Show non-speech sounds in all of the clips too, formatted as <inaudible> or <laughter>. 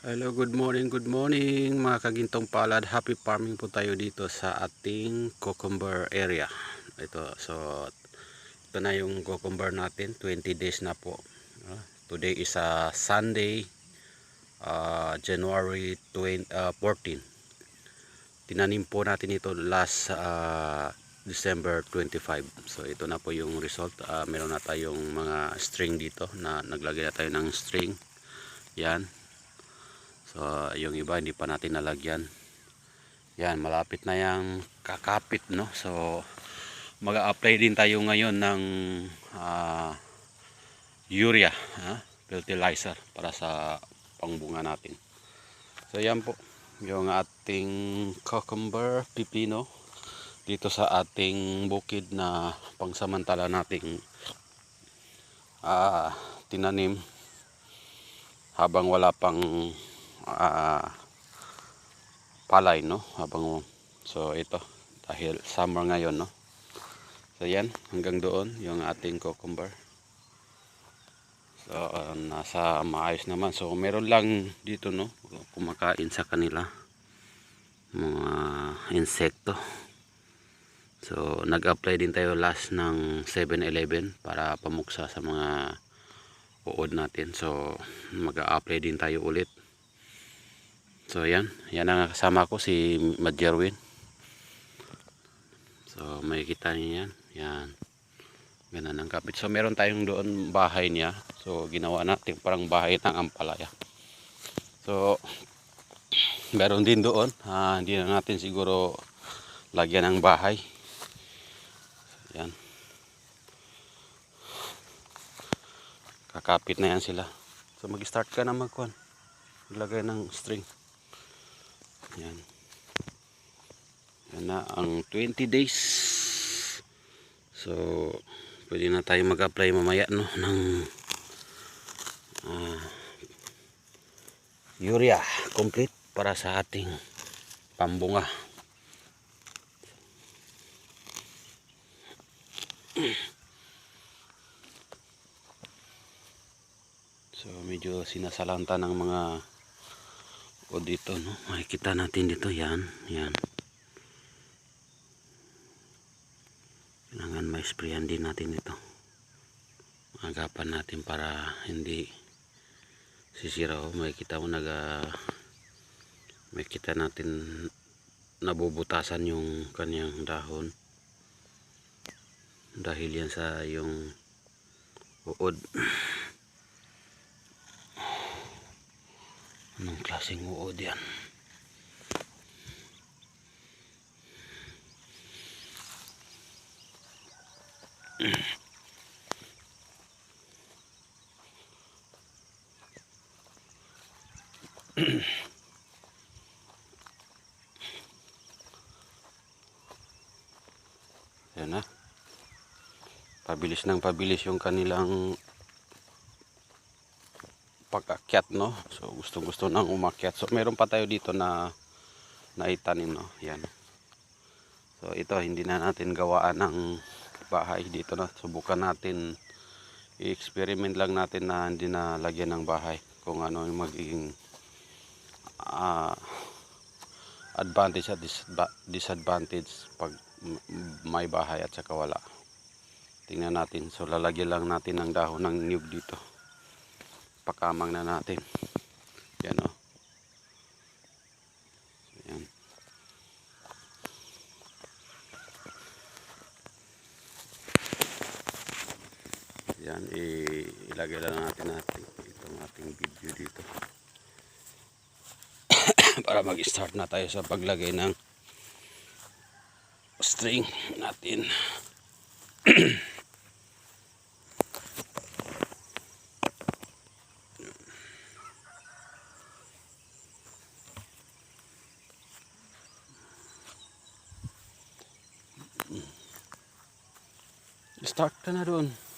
Hello, good morning, good morning mga kagintong palad. Happy farming po tayo dito sa ating cucumber area. Ito, so ito na yung cucumber natin, 20 days na po. Ah, Today is a Sunday, ah, January 20, ah, 14. Tinanim po natin ito last ah, December 25. So ito na po yung result. Ah, meron na tayong mga string dito na naglagay na tayo ng string. Yan. So, yung iba hindi pa natin nalagyan. Yan, malapit na yung kakapit, no? So, mag-apply din tayo ngayon ng ah, urea, ha? fertilizer para sa pangbunga natin. So, yan po yung ating cucumber pipino dito sa ating bukid na pangsamantala nating ah, tinanim habang wala pang ah, palay no? Habang so ito dahil summer ngayon no? So yan hanggang doon yung ating cucumber. So ah, nasa maayos naman. So meron lang dito no? Kumakain sa kanila. Mga insekto. So nag-apply din tayo last ng 7-Eleven para pamuksa sa mga uod natin. So mag-a-apply din tayo ulit So yan, yan ang kasama ko si Madjerwin. So makikita niyo yan. Yan. Ganun ang kapit. So meron tayong doon bahay niya. So ginawa natin parang bahay ng ampalaya. So meron din doon. Ah, hindi na natin siguro lagyan ng bahay. Yan. Kakapit na yan sila. So mag-start ka na magkuhan. Maglagay ng string. Yan. Yan na ang 20 days. So, pwede na tayo mag-apply mamaya no ng ah, urea complete para sa ating pambunga. So, medyo sinasalanta ng mga o dito no? Makikita natin dito yan yan. Kailangan may sprayan din natin ito. Agapan natin para hindi sisira o makikita mo naga makikita natin nabubutasan yung kanyang dahon. Dahil yan sa yung uod Anong klaseng uod yan? Yan na. Pabilis ng pabilis yung kanilang pag-akyat no? So gusto gusto nang umakyat. So meron pa tayo dito na naitanim no? Yan. So ito hindi na natin gawaan ng bahay dito na subukan natin. I-experiment lang natin na hindi na lagyan ng bahay kung ano yung magiging ah, advantage at disadvantage pag may bahay at saka wala. Tingnan natin. So lalagyan lang natin ng dahon ng niyog dito pakamang na natin. Yan o yan yan i- ilagay lang natin natin itong ating video dito. <coughs> Para mag start na tayo sa paglagay ng string natin <coughs> Start ka.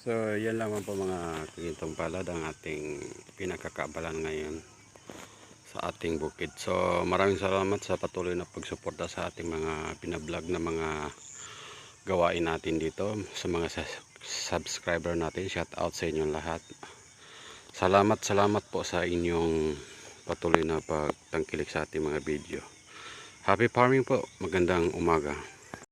So, yan lamang po mga kagintong palad ang ating pinakakaabalan ngayon sa ating bukid. So, maraming salamat sa patuloy na pagsuporta sa ating mga pinablog na mga gawain natin dito. Sa mga subscriber natin, shout out sa inyong lahat. Salamat, salamat po sa inyong patuloy na pagtangkilik sa ating mga video. Happy farming po. Magandang umaga.